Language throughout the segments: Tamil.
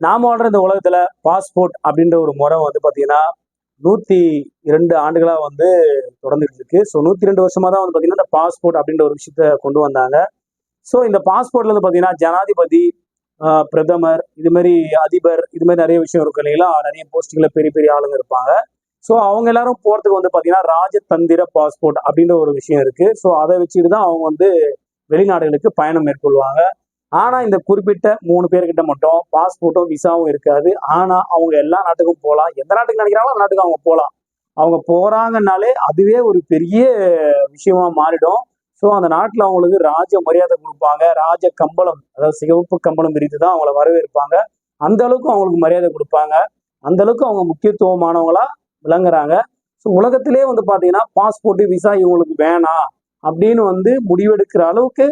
நாம வாழ்ற இந்த உலகத்துல பாஸ்போர்ட் அப்படின்ற ஒரு முறை வந்து பாத்தீங்கன்னா நூத்தி இரண்டு ஆண்டுகளா வந்து தொடர்ந்துட்டு இருக்கு. ஸோ நூத்தி ரெண்டு வருஷமா தான் வந்து பாத்தீங்கன்னா இந்த பாஸ்போர்ட் அப்படின்ற ஒரு விஷயத்த கொண்டு வந்தாங்க. ஸோ இந்த பாஸ்போர்ட்ல வந்து பாத்தீங்கன்னா ஜனாதிபதி பிரதமர் இது மாதிரி அதிபர் இது மாதிரி நிறைய விஷயம் இருக்கு இல்லைங்களா? நிறைய போஸ்டிங்ல பெரிய பெரிய ஆளுங்க இருப்பாங்க. ஸோ அவங்க எல்லாரும் போறதுக்கு வந்து பாத்தீங்கன்னா ராஜதந்திர பாஸ்போர்ட் அப்படின்ற ஒரு விஷயம் இருக்கு. ஸோ அதை வச்சுட்டு தான் அவங்க வந்து வெளிநாடுகளுக்கு பயணம் மேற்கொள்வாங்க. ஆனா இந்த குறிப்பிட்ட மூணு பேர்கிட்ட மட்டும் பாஸ்போர்ட்டும் விசாவும் இருக்காது. ஆனா அவங்க எல்லா நாட்டுக்கும் போகலாம் எந்த நாட்டுக்கு நினைக்கிறாங்களோ அந்த நாட்டுக்கு அவங்க போகலாம் அவங்க போகிறாங்கன்னாலே அதுவே ஒரு பெரிய விஷயமா மாறிடும். ஸோ அந்த நாட்டில் அவங்களுக்கு ராஜ மரியாதை கொடுப்பாங்க. ராஜ கம்பளம் அதாவது சிவப்பு கம்பளம் விரித்து தான் அவங்கள வரவேற்பாங்க. அந்த அளவுக்கு அவங்களுக்கு மரியாதை கொடுப்பாங்க. அந்த அளவுக்கு அவங்க முக்கியத்துவமானவங்களா விளங்குறாங்க. ஸோ உலகத்திலே வந்து பார்த்தீங்கன்னா பாஸ்போர்ட்டு விசா இவங்களுக்கு வேணாம் அப்படின்னு வந்து முடிவெடுக்கிற அளவுக்கு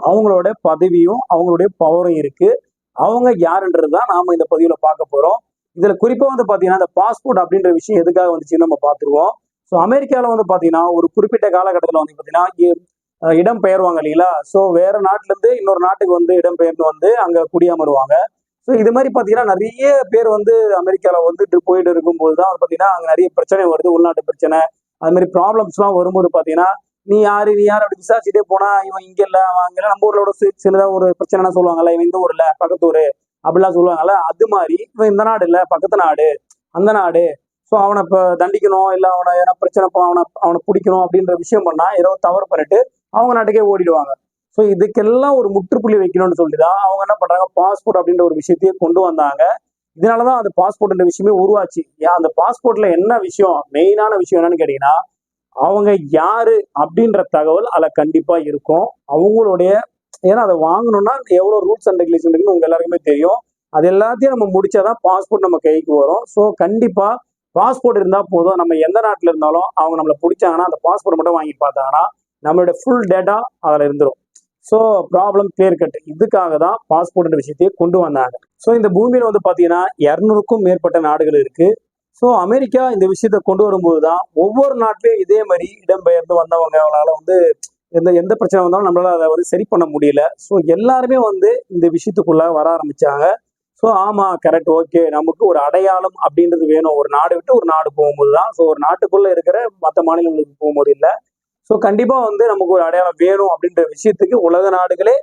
அவங்களோட பதவியும் அவங்களுடைய பவரும் இருக்கு. அவங்க யாருன்றது தான் நாம இந்த பதிவில் பார்க்க போறோம். இதுல குறிப்பா வந்து பாத்தீங்கன்னா இந்த பாஸ்போர்ட் அப்படின்ற விஷயம் எதுக்காக வந்துச்சுன்னு நம்ம பார்த்துருவோம். ஸோ அமெரிக்காவில் வந்து பாத்தீங்கன்னா ஒரு குறிப்பிட்ட காலகட்டத்தில் வந்து பாத்தீங்கன்னா இடம் பெயர்வாங்க இல்லைங்களா? ஸோ வேற நாட்டுல இருந்து இன்னொரு நாட்டுக்கு வந்து இடம் பெயர்ந்து வந்து அங்க குடியாமருவாங்க. ஸோ இது மாதிரி பாத்தீங்கன்னா நிறைய பேர் வந்து அமெரிக்காவில் வந்துட்டு போயிட்டு இருக்கும்போது தான் பார்த்தீங்கன்னா பாத்தீங்கன்னா நிறைய பிரச்சனை வருது. உள்நாட்டு பிரச்சனை அது மாதிரி ப்ராப்ளம்ஸ்லாம் வரும்போது பாத்தீங்கன்னா நீ யாரு நீ யார் அப்படி விசாரிச்சுட்டே போனா இவன் இங்க இல்ல அவன் அங்க நம்ம ஊர்லோட சின்னதா ஒரு பிரச்சனை சொல்லுவாங்கல்ல இவன் இந்த ஊர்ல? பக்கத்து அப்படிலாம் சொல்லுவாங்கல்ல. அது மாதிரி இவன் இந்த நாடு இல்ல பக்கத்து நாடு அந்த நாடு. ஸோ அவனை இப்போ தண்டிக்கணும் இல்லை அவனை ஏன்னா பிரச்சனை அவனை அவனை பிடிக்கணும் அப்படின்ற விஷயம் பண்ணா ஏதோ தவறு பண்ணிட்டு அவங்க நாட்டுக்கே ஓடிடுவாங்க. ஸோ இதுக்கெல்லாம் ஒரு முற்றுப்புள்ளி வைக்கணும்னு சொல்லிட்டு தான் அவங்க என்ன பண்றாங்க பாஸ்போர்ட் அப்படின்ற ஒரு விஷயத்தையே கொண்டு வந்தாங்க. இதனாலதான் அந்த பாஸ்போர்ட்ன்ற விஷயமே உருவாச்சு. ஏன் அந்த பாஸ்போர்ட்ல என்ன விஷயம் மெயினான விஷயம் என்னன்னு கேட்டீங்கன்னா அவங்க யாரு அப்படின்ற தகவல் அதில் கண்டிப்பா இருக்கும். அவங்களுடைய ஏன்னா அதை வாங்கணும்னா எவ்வளோ ரூல்ஸ் அண்ட் ரெகுலேஷன் இருக்குன்னு உங்க எல்லாருக்குமே தெரியும். அது எல்லாத்தையும் நம்ம முடிச்சாதான் பாஸ்போர்ட் நம்ம கைக்கு வரும். ஸோ கண்டிப்பா பாஸ்போர்ட் இருந்தால் போதும். நம்ம எந்த நாட்டில் இருந்தாலும் அவங்க நம்மளை பிடிச்சாங்கன்னா அந்த பாஸ்போர்ட் மட்டும் வாங்கி பார்த்தாங்கன்னா நம்மளுடைய ஃபுல் டேட்டா அதில் இருந்துடும் ஸோ ப்ராப்ளம் பேர் கட்டு இதுக்காக தான் பாஸ்போர்ட் விஷயத்தையே கொண்டு வந்தாங்க. ஸோ இந்த பூமியில் வந்து பார்த்தீங்கன்னா இரநூறுக்கும் மேற்பட்ட நாடுகள் இருக்குது ஸோ அமெரிக்கா இந்த விஷயத்தை கொண்டு வரும்போது தான் ஒவ்வொரு நாட்டிலையும் இதே மாதிரி இடம்பெயர்ந்து வந்தவங்க அவங்களால வந்து எந்த எந்த பிரச்சனை வந்தாலும் நம்மளால அதை வந்து சரி பண்ண முடியல. ஸோ எல்லாருமே வந்து இந்த விஷயத்துக்குள்ள வர ஆரம்பிச்சாங்க. ஸோ ஆமா கரெக்ட் ஓகே நமக்கு ஒரு அடையாளம் அப்படின்றது வேணும். ஒரு நாடு விட்டு ஒரு நாடு போகும்போது தான் ஸோ ஒரு நாட்டுக்குள்ள இருக்கிற மற்ற மாநிலங்களுக்கு போகும்போது இல்லை. ஸோ கண்டிப்பா வந்து நமக்கு ஒரு அடையாளம் வேணும் அப்படின்ற விஷயத்துக்கு உலக நாடுகளே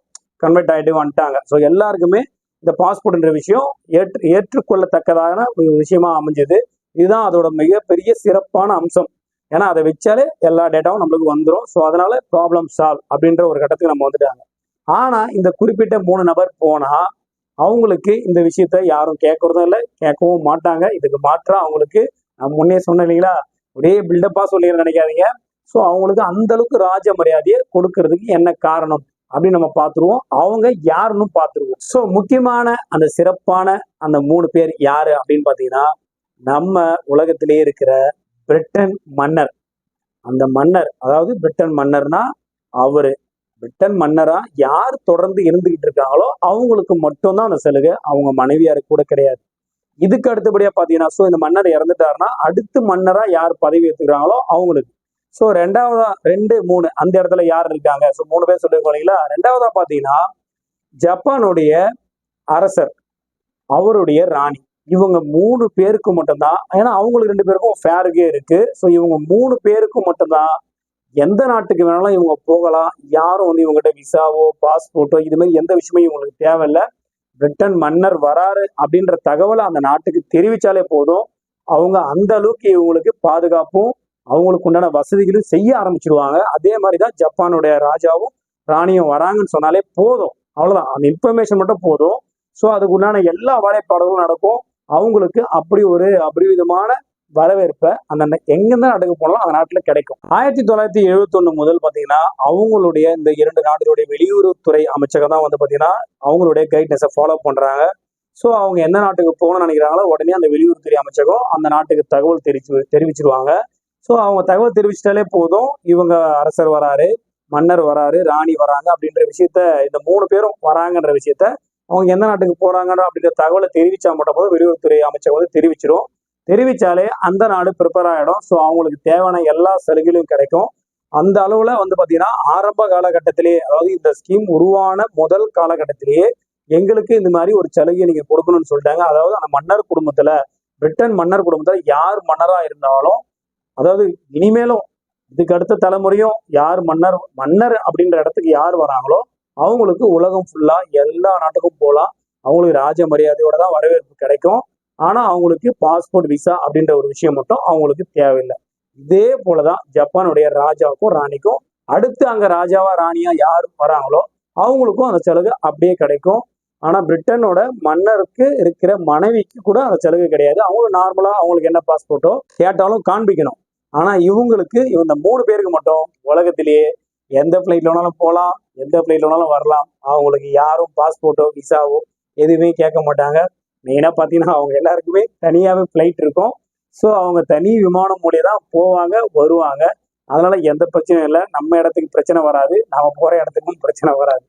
கன்வெர்ட் ஆகிட்டு வந்துட்டாங்க. ஸோ எல்லாருக்குமே இந்த பாஸ்போர்ட்ன்ற விஷயம் ஏற்று ஏற்றுக்கொள்ளத்தக்கதான ஒரு விஷயமா அமைஞ்சது. இதுதான் அதோட மிகப்பெரிய சிறப்பான அம்சம். ஏன்னா அதை வச்சாலே எல்லா டேட்டாவும் நம்மளுக்கு வந்துடும் ஸோ அதனால ப்ராப்ளம் சால்வ் அப்படின்ற ஒரு கட்டத்துக்கு நம்ம வந்துட்டாங்க. ஆனா இந்த குறிப்பிட்ட மூணு நபர் போனா அவங்களுக்கு இந்த விஷயத்த யாரும் கேட்கறதும் இல்லை கேட்கவும் மாட்டாங்க. இதுக்கு மாற்றா அவங்களுக்கு நான் முன்னே சொன்னேன் இல்லைங்களா? ஒரே பில்டப்பா சொல்லி நினைக்காதீங்க. ஸோ அவங்களுக்கு அந்த அளவுக்கு ராஜ மரியாதையை கொடுக்கறதுக்கு என்ன காரணம் அப்படின்னு நம்ம பார்த்துருவோம். அவங்க யாருன்னு பார்த்துருவோம். ஸோ முக்கியமான அந்த சிறப்பான அந்த மூணு பேர் யாரு அப்படின்னு பார்த்தீங்கன்னா நம்ம உலகத்திலேயே இருக்கிற பிரிட்டன் மன்னர். அந்த மன்னர் அதாவது பிரிட்டன் மன்னர்னா அவரு. பிரிட்டன் மன்னரா யார் தொடர்ந்து இருந்துகிட்டு இருக்காங்களோ அவங்களுக்கு மட்டும்தான் அந்த சலுகை. அவங்க மனைவியாருக்கு கூட கிடையாது. இதுக்கு அடுத்தபடியா பாத்தீங்கன்னா ஸோ இந்த மன்னர் இறந்துட்டாருன்னா அடுத்து மன்னரா யார் பதவி ஏற்றுக்கிறாங்களோ அவங்களுக்கு. ஸோ ரெண்டாவதா ரெண்டு மூணு அந்த இடத்துல யார் இருக்காங்க? ஸோ மூணு பேர் சொல்லிருக்கோம் ரெண்டாவதா பாத்தீங்கன்னா ஜப்பானுடைய அரசர் அவருடைய ராணி. இவங்க மூணு பேருக்கு மட்டும்தான். ஏன்னா அவங்களுக்கு ரெண்டு பேருக்கும் ஃபேருக்கே இருக்கு. ஸோ இவங்க மூணு பேருக்கு மட்டும்தான் எந்த நாட்டுக்கு வேணாலும் இவங்க போகலாம். யாரும் வந்து இவங்ககிட்ட விசாவோ பாஸ்போர்ட்டோ இது மாதிரி எந்த விஷயமும் இவங்களுக்கு தேவையில்லை. பிரிட்டன் மன்னர் வராரு அப்படின்ற தகவலை அந்த நாட்டுக்கு தெரிவித்தாலே போதும். அவங்க அந்த அளவுக்கு இவங்களுக்கு பாதுகாப்பும் அவங்களுக்கு உண்டான வசதிகளும் செய்ய ஆரம்பிச்சிருவாங்க. அதே மாதிரி தான் ஜப்பானுடைய ராஜாவும் ராணியும் வராங்கன்னு சொன்னாலே போதும். அவ்வளோதான் அந்த இன்ஃபர்மேஷன் மட்டும் போதும். ஸோ அதுக்கு உண்டான எல்லா வேலைப்பாடுகளும் நடக்கும். அவங்களுக்கு அப்படி ஒரு அபரிவிதமான வரவேற்பை அந்த எங்கெந்த நாட்டுக்கு போனாலும் அந்த நாட்டுல கிடைக்கும். ஆயிரத்தி தொள்ளாயிரத்தி எழுபத்தி முதல் பாத்தீங்கன்னா அவங்களுடைய இந்த இரண்டு நாடுகளுடைய வெளியுறவுத்துறை அமைச்சகம் தான் வந்து பாத்தீங்கன்னா அவங்களுடைய கைட்னஸை ஃபாலோ பண்றாங்க. ஸோ அவங்க எந்த நாட்டுக்கு போகணும்னு நினைக்கிறாங்களோ உடனே அந்த வெளியுறவுத்துறை அமைச்சகம் அந்த நாட்டுக்கு தகவல் தெரிவிச்சு தெரிவிச்சிருவாங்க. ஸோ அவங்க தகவல் தெரிவிச்சிட்டாலே போதும். இவங்க அரசர் வராரு மன்னர் வராரு ராணி வராங்க அப்படின்ற விஷயத்த இந்த மூணு பேரும் வராங்கன்ற விஷயத்த அவங்க எந்த நாட்டுக்கு போகிறாங்கன்னு அப்படின்ற தகவலை தெரிவிச்சா மட்டும் போதும் வெளியுறவுத்துறை அமைச்சர் வந்து தெரிவிச்சிரும். தெரிவிச்சாலே அந்த நாடு ப்ரிப்பேர் ஆகிடும் ஸோ அவங்களுக்கு தேவையான எல்லா சலுகைகளும் கிடைக்கும். அந்த அளவில் வந்து பார்த்தீங்கன்னா ஆரம்ப காலகட்டத்திலேயே அதாவது இந்த ஸ்கீம் உருவான முதல் காலகட்டத்திலேயே எங்களுக்கு இந்த மாதிரி ஒரு சலுகையை நீங்கள் கொடுக்கணும்னு சொல்லிட்டாங்க. அதாவது அந்த மன்னர் குடும்பத்தில் பிரிட்டன் மன்னர் குடும்பத்தில் யார் மன்னராக இருந்தாலும் அதாவது இனிமேலும் இதுக்கு அடுத்த தலைமுறையும் யார் மன்னர் மன்னர் அப்படின்ற இடத்துக்கு யார் வராங்களோ அவங்களுக்கு உலகம் ஃபுல்லா எல்லா நாட்டுக்கும் போகலாம் அவங்களுக்கு ராஜ மரியாதையோட தான் வரவேற்பு கிடைக்கும். ஆனா அவங்களுக்கு பாஸ்போர்ட் விசா அப்படின்ற ஒரு விஷயம் மட்டும் அவங்களுக்கு தேவையில்லை. இதே போலதான் ஜப்பானுடைய ராஜாவுக்கும் ராணிக்கும். அடுத்து அங்க ராஜாவா ராணியா யார் வராங்களோ அவங்களுக்கும் அந்த சலுகை அப்படியே கிடைக்கும். ஆனா பிரிட்டனோட மன்னருக்கு இருக்கிற மனைவிக்கு கூட அந்த சலுகை கிடையாது. அவங்க நார்மலா அவங்களுக்கு என்ன பாஸ்போர்ட்டோ கேட்டாலும் காண்பிக்கணும். ஆனா இவங்களுக்கு இந்த மூணு பேருக்கு மட்டும் உலகத்திலேயே எந்த ஃப்ளைட்ல வேணாலும் போகலாம் எந்த ஃப்ளைட்ல வேணாலும் வரலாம். அவங்களுக்கு யாரும் பாஸ்போர்ட்டோ விசாவோ எதுவுமே கேட்க மாட்டாங்க. மெயினாக பார்த்தீங்கன்னா அவங்க எல்லாருக்குமே தனியாகவே ஃப்ளைட் இருக்கும். ஸோ அவங்க தனி விமானம் மூலியம் தான் போவாங்க வருவாங்க. அதனால எந்த பிரச்சனையும் இல்லை. நம்ம இடத்துக்கு பிரச்சனை வராது. நாம போகிற இடத்துக்கும் பிரச்சனை வராது.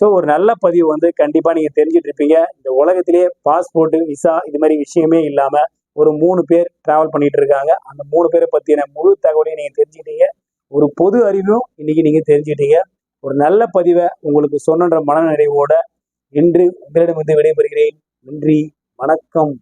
ஸோ ஒரு நல்ல பதிவு வந்து கண்டிப்பாக நீங்கள் தெரிஞ்சுட்டு இருப்பீங்க. இந்த உலகத்திலேயே பாஸ்போர்ட்டு விசா இது மாதிரி விஷயமே இல்லாமல் ஒரு மூணு பேர் ட்ராவல் பண்ணிட்டு இருக்காங்க. அந்த மூணு பேரை பற்றின முழு தகவலையும் நீங்கள் தெரிஞ்சுக்கிட்டீங்க. ஒரு பொது அறிவும் இன்னைக்கு நீங்கள் தெரிஞ்சுக்கிட்டீங்க. ஒரு நல்ல பதிவை உங்களுக்கு சொன்னன்ற மனநிறைவோட இன்று உங்களிடமிருந்து விடைபெறுகிறேன். நன்றி வணக்கம்.